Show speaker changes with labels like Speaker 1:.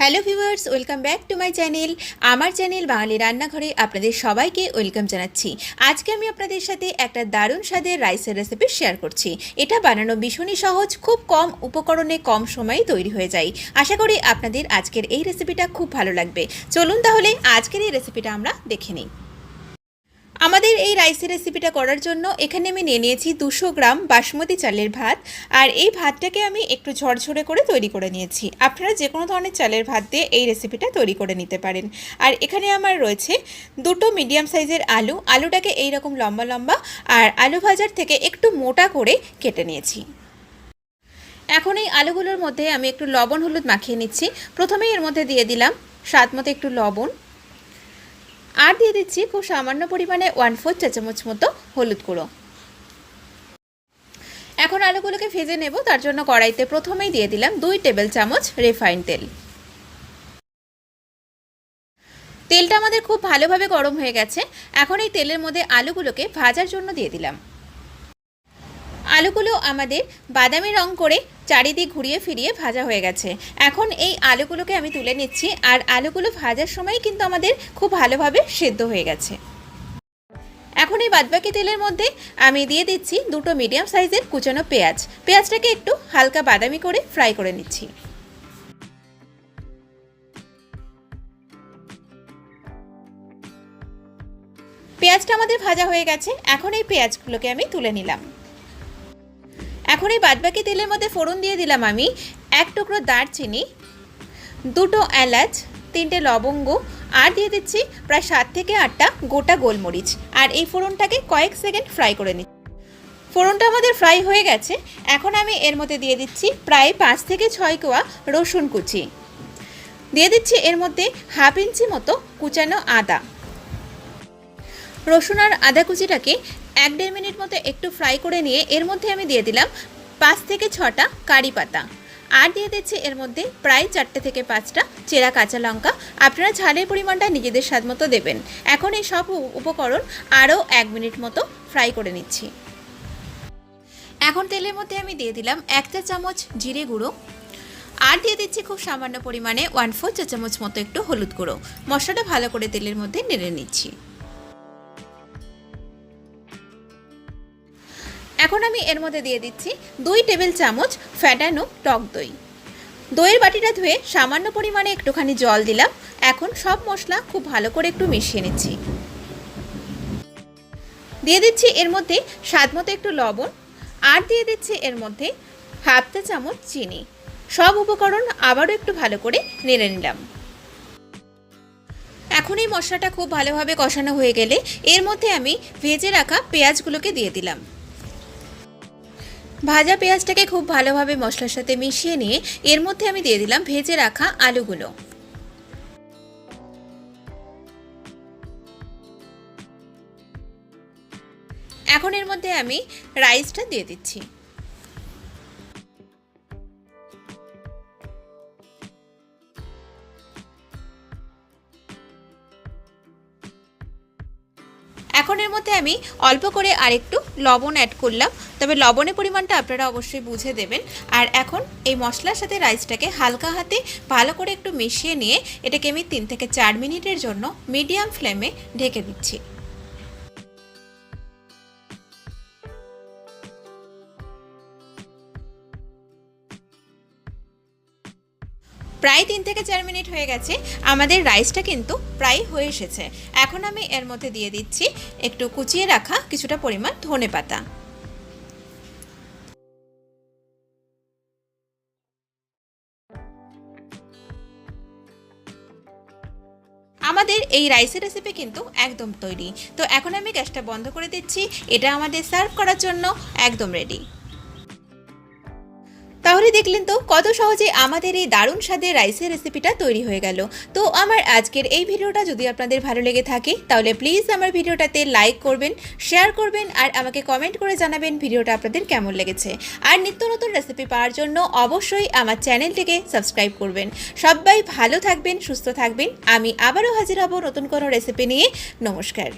Speaker 1: Hello viewers welcome back to my channel আমার channel বাঙালি রান্নাঘরে আপনাদের সবাইকে ওয়েলকাম জানাচ্ছি। আজকে আমি আপনাদের সাথে একটা দারুণ স্বাদের রাইসের রেসিপি শেয়ার করছি। এটা বানানো ভীষণই সহজ, খুব কম উপকরণে কম সময়ে তৈরি হয়ে যায়। আশা করি আপনাদের আজকের এই রেসিপিটা খুব ভালো লাগবে। চলুন তাহলে আজকের এই রেসিপিটা আমরা দেখে নিই। আমাদের এই রাইসের রেসিপিটা করার জন্য এখানে আমি নিয়ে নিয়েছি দুশো গ্রাম বাসমতি চালের ভাত। আর এই ভাতটাকে আমি একটু ঝরঝরে করে তৈরি করে নিয়েছি। আপনারা যে কোনো ধরনের চালের ভাত দিয়ে এই রেসিপিটা তৈরি করে নিতে পারেন। আর এখানে আমার রয়েছে দুটো মিডিয়াম সাইজের আলু। আলুটাকে এই রকম লম্বা লম্বা আর আলু ভাজার থেকে একটু মোটা করে কেটে নিয়েছি। এখন এই আলুগুলোর মধ্যে আমি একটু লবণ, হলুদ মাখিয়ে নিচ্ছি। প্রথমেই এর মধ্যে দিয়ে দিলাম স্বাদ মতো একটু লবণ। আর দিয়ে দিচ্ছি খুব সামান্য পরিমাণে ওয়ান ফোর চা চামচ মতো হলুদ গুঁড়ো। এখন আলুগুলোকে ভেজে নেব, তার জন্য কড়াইতে প্রথমেই দিয়ে দিলাম দুই টেবিল চামচ রিফাইন তেল। তেলটা আমাদের খুব ভালোভাবে গরম হয়ে গেছে, এখন এই তেলের মধ্যে আলুগুলোকে ভাজার জন্য দিয়ে দিলাম। আলুগুলো আমাদের বাদামি রং করে চারিদিক ঘুরিয়ে ফিরিয়ে ভাজা হয়ে গেছে। এখন এই আলুগুলোকে আমি তুলে নিচ্ছি, আর আলুগুলো ভাজার সময় কিন্তু আমাদের খুব ভালোভাবে সেদ্ধ হয়ে গেছে। এখন এই বাদবাকি তেলের মধ্যে আমি দিয়ে দিচ্ছি দুটো মিডিয়াম সাইজের কুচানো পেঁয়াজ। পেঁয়াজটাকে একটু হালকা বাদামি করে ফ্রাই করে নিচ্ছি। পেঁয়াজটা আমাদের ভাজা হয়ে গেছে। এখন এই পেঁয়াজগুলোকে আমি তুলে নিলাম। এখন এই বাদবাকি তেলের মধ্যে ফোড়ন দিয়ে দিলাম আমি। এক টুকরো দারচিনি, দুটো এলাচ, তিনটে লবঙ্গ, আর দিয়ে দিচ্ছি প্রায় সাত থেকে আটটা গোটা গোলমরিচ। আর এই ফোড়নটাকে কয়েক সেকেন্ড ফ্রাই করে নিচ্ছি। ফোড়নটা আমাদের ফ্রাই হয়ে গেছে। এখন আমি এর মধ্যে দিয়ে দিচ্ছি প্রায় পাঁচ থেকে ছয় কোয়া রসুন কুচি। দিয়ে দিচ্ছি এর মধ্যে হাফ ইঞ্চি মতো কুচানো আদা। রসুন আর আদা কুচিটাকে এক দেড় মিনিট মতো একটু ফ্রাই করে নিয়ে এর মধ্যে আমি দিয়ে দিলাম পাঁচ থেকে ছটা কারি পাতা। আর দিয়ে দিচ্ছি এর মধ্যে প্রায় চারটে থেকে পাঁচটা চেরা কাঁচা লঙ্কা। আপনারা ঝালের পরিমাণটা নিজেদের স্বাদ মতো দেবেন। এখন এই সব উপকরণ আরও এক মিনিট মতো ফ্রাই করে নিচ্ছি। এখন তেলের মধ্যে আমি দিয়ে দিলাম এক চা চামচ জিরে গুঁড়ো। আর দিয়ে দিচ্ছি খুব সামান্য পরিমাণে ওয়ান ফোর চা চামচ মতো একটু হলুদ গুঁড়ো। মশলাটা ভালো করে তেলের মধ্যে নেড়ে নিচ্ছি। এখন আমি এর মধ্যে দিয়ে দিচ্ছি দুই টেবিল চামচ ফ্যাটানো টক দই। দইয়ের বাটিটা ধুয়ে সামান্য পরিমাণে একটুখানি জল দিলাম। এখন সব মশলা খুব ভালো করে একটু মিশিয়ে নিচ্ছি। দিয়ে দিচ্ছি এর মধ্যে স্বাদ মতো একটু লবণ আর দিয়ে দিচ্ছি এর মধ্যে হাফ চা চামচ চিনি। সব উপকরণ আবারও একটু ভালো করে নেড়ে নিলাম। এখন এই মশলাটা খুব ভালোভাবে কষানো হয়ে গেলে এর মধ্যে আমি ভেজে রাখা পেঁয়াজগুলোকে দিয়ে দিলাম। ভাজা পেঁয়াজটাকে খুব ভালোভাবে মশলার সাথে মিশিয়ে নিয়ে এর মধ্যে আমি দিয়ে দিলাম ভেজে রাখা আলুগুলো। এখন এর মধ্যে আমি রাইসটা দিয়ে দিচ্ছি। এখন এর মধ্যে আমি অল্প করে আরেকটু লবণ অ্যাড করলাম। তবে লবণের পরিমাণটা আপনারা অবশ্যই বুঝে দেবেন। আর এখন এই মশলার সাথে রাইসটাকে হালকা হাতে ভালো করে একটু মিশিয়ে নিয়ে এটাকে আমি তিন থেকে চার মিনিটের জন্য মিডিয়াম ফ্লেমে ঢেকে দিচ্ছি। প্রায় তিন থেকে চার মিনিট হয়ে গেছে। আমাদের রাইসটা কিন্তু প্রায় হয়ে এসেছে। এখন আমি এর মধ্যে দিয়ে দিচ্ছি একটু কুচিয়ে রাখা কিছুটা পরিমাণ ধনে পাতা আমাদের এই রাইসের রেসিপি কিন্তু একদম তৈরি। তো এখন আমি গ্যাসটা বন্ধ করে দিচ্ছি। এটা আমাদের সার্ভ করার জন্য একদম রেডি দেখলেন তো কত সহজে আমাদের এই দারুণ স্বাদের রাইসের রেসিপিটা তৈরি হয়ে গেল। তো আমার আজকের এই ভিডিওটা যদি আপনাদের ভালো লেগে থাকে, তাহলে প্লিজ আমার ভিডিওটাতে লাইক করবেন শেয়ার করবেন, আর আমাকে কমেন্ট করে জানাবেন ভিডিওটা আপনাদের কেমন লেগেছে। আর নিত্য নতুন রেসিপি পাওয়ার জন্য অবশ্যই আমার চ্যানেলটিকে সাবস্ক্রাইব করবেন। সবাই ভালো থাকবেন, সুস্থ থাকবেন। আমি আবারও হাজির হব নতুন কোনো রেসিপি নিয়ে। নমস্কার।